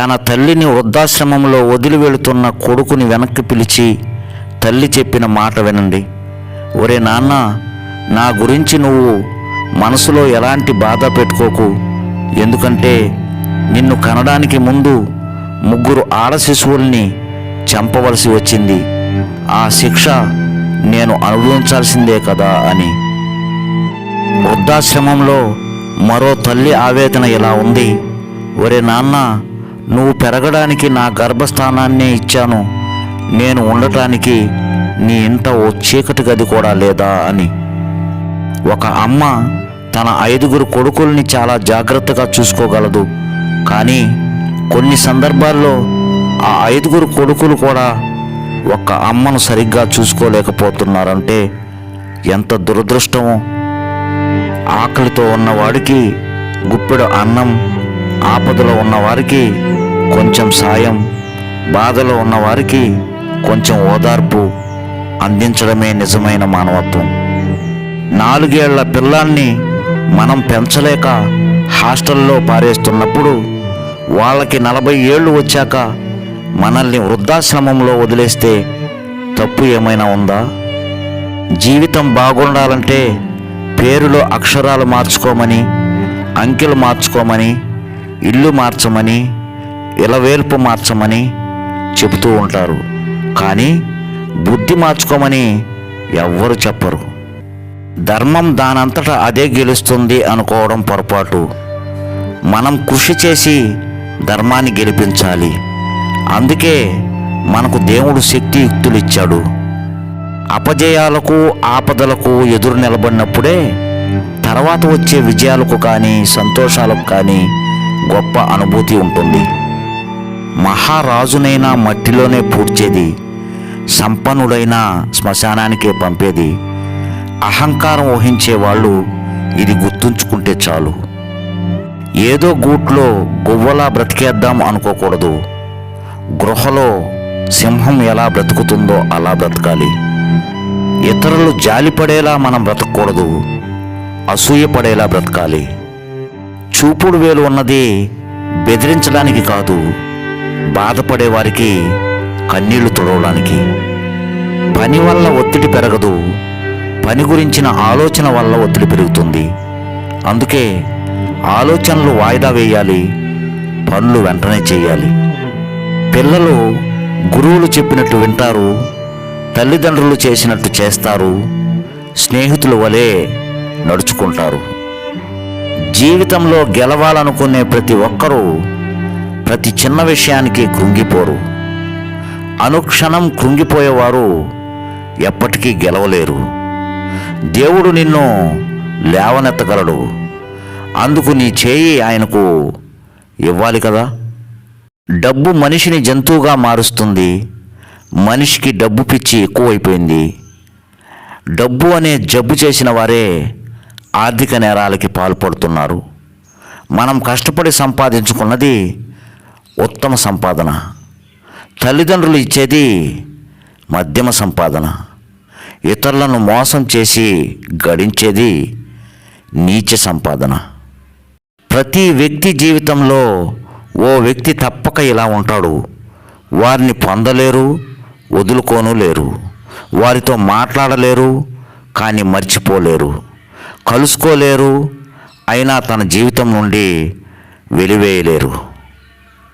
తన తల్లిని వృద్ధాశ్రమంలో వదిలి వెళుతున్న కొడుకుని వెనక్కి పిలిచి తల్లి చెప్పిన మాట వినండి. ఒరే నాన్న నా గురించి నువ్వు మనసులో ఎలాంటి బాధ పెట్టుకోకు. ఎందుకంటే నిన్ను కనడానికి ముందు ముగ్గురు ఆడ శిశువుల్ని చంపవలసి వచ్చింది. ఆ శిక్ష నేను అనుభవించాల్సిందే కదా అని. వృద్ధాశ్రమంలో మరో తల్లి ఆవేదన ఇలా ఉంది. ఒరే నాన్న నువ్వు పెరగడానికి నా గర్భస్థానాన్నే ఇచ్చాను. నేను ఉండటానికి నీ ఇంట ఓ చీకటి గది కూడా లేదా అని. ఒక అమ్మ తన ఐదుగురు కొడుకుల్ని చాలా జాగ్రత్తగా చూసుకోగలదు. కానీ కొన్ని సందర్భాల్లో ఆ ఐదుగురు కొడుకులు కూడా ఒక అమ్మను సరిగ్గా చూసుకోలేకపోతున్నారంటే ఎంత దురదృష్టమో. ఆకలితో ఉన్నవాడికి గుప్పెడు అన్నం ఆపదలో ఉన్నవారికి కొంచెం సాయం బాధలో ఉన్నవారికి కొంచెం ఓదార్పు అందించడమే నిజమైన మానవత్వం. నాలుగేళ్ళ పిల్లాన్ని మనం పెంచలేక హాస్టల్లో పారేస్తున్నప్పుడు వాళ్ళకి నలభై ఏళ్ళు వచ్చాక మనల్ని వృద్ధాశ్రమంలో వదిలేస్తే తప్పు ఏమైనా ఉందా? జీవితం బాగుండాలంటే పేరులో అక్షరాలు మార్చుకోమని అంకెలు మార్చుకోమని ఇల్లు మార్చమని ఇలవేల్పు మార్చమని చెబుతూ ఉంటారు. కానీ బుద్ధి మార్చుకోమని ఎవ్వరు చెప్పరు. ధర్మం దానంతటా అదే గెలుస్తుంది అనుకోవడం పొరపాటు. మనం కృషి చేసి ధర్మాన్ని గెలిపించాలి. అందుకే మనకు దేవుడు శక్తియుక్తులు ఇచ్చాడు అపజయాలకు ఆపదలకు ఎదురు నిలబడినప్పుడే తర్వాత వచ్చే విజయాలకు కానీ సంతోషాలకు కానీ గొప్ప అనుభూతి ఉంటుంది. మహారాజునైనా మట్టిలోనే పూడ్చేది సంపన్నుడైనా శ్మశానానికే పంపేది. అహంకారం ఊహించే వాళ్ళు ఇది గుర్తుంచుకుంటే చాలు. ఏదో గూట్లో గువ్వలా బ్రతికేద్దాం అనుకోకూడదు. గృహలో సింహం ఎలా బ్రతుకుతుందో అలా బ్రతకాలి. ఇతరులు జాలిపడేలా మనం బ్రతకూడదు. అసూయపడేలా బ్రతకాలి. చూపుడు వేలు ఉన్నది బెదిరించడానికి కాదు బాధపడే వారికి కన్నీళ్ళు తుడవడానికి. పని వల్ల ఒత్తిడి పెరగదు పని గురించిన ఆలోచన వల్ల ఒత్తిడి పెరుగుతుంది. అందుకే ఆలోచనలు వాయిదా వేయాలి పనులు వెంటనే చేయాలి. పిల్లలు గురువులు చెప్పినట్టు వింటారు తల్లిదండ్రులు చేసినట్టు చేస్తారు స్నేహితుల వలె నడుచుకుంటారు. జీవితంలో గెలవాలనుకునే ప్రతి ఒక్కరూ ప్రతి చిన్న విషయానికి కృంగిపోరు. అనుక్షణం కృంగిపోయేవారు ఎప్పటికీ గెలవలేరు. దేవుడు నిన్ను లేవనెత్తగలడు. అందుకు నీ చేయి ఆయనకు ఇవ్వాలి కదా? డబ్బు మనిషిని జంతువుగా మారుస్తుంది. మనిషికి డబ్బు పిచ్చి ఎక్కువైపోయింది. డబ్బు అనే జబ్బు చేసిన వారే ఆర్థిక నేరాలకి పాల్పడుతున్నారు. మనం కష్టపడి సంపాదించుకున్నది ఉత్తమ సంపాదన. తల్లిదండ్రులు ఇచ్చేది మధ్యమ సంపాదన. ఇతరులను మోసం చేసి గడించేది నీచ సంపాదన. ప్రతి వ్యక్తి జీవితంలో ఓ వ్యక్తి తప్పక ఇలా ఉంటాడు. వారిని పొందలేరు వదులుకోను లేరు వారితో మాట్లాడలేరు కానీ మర్చిపోలేరు. కలుసుకోలేరు అయినా తన జీవితం నుండి వెలివేయలేరు.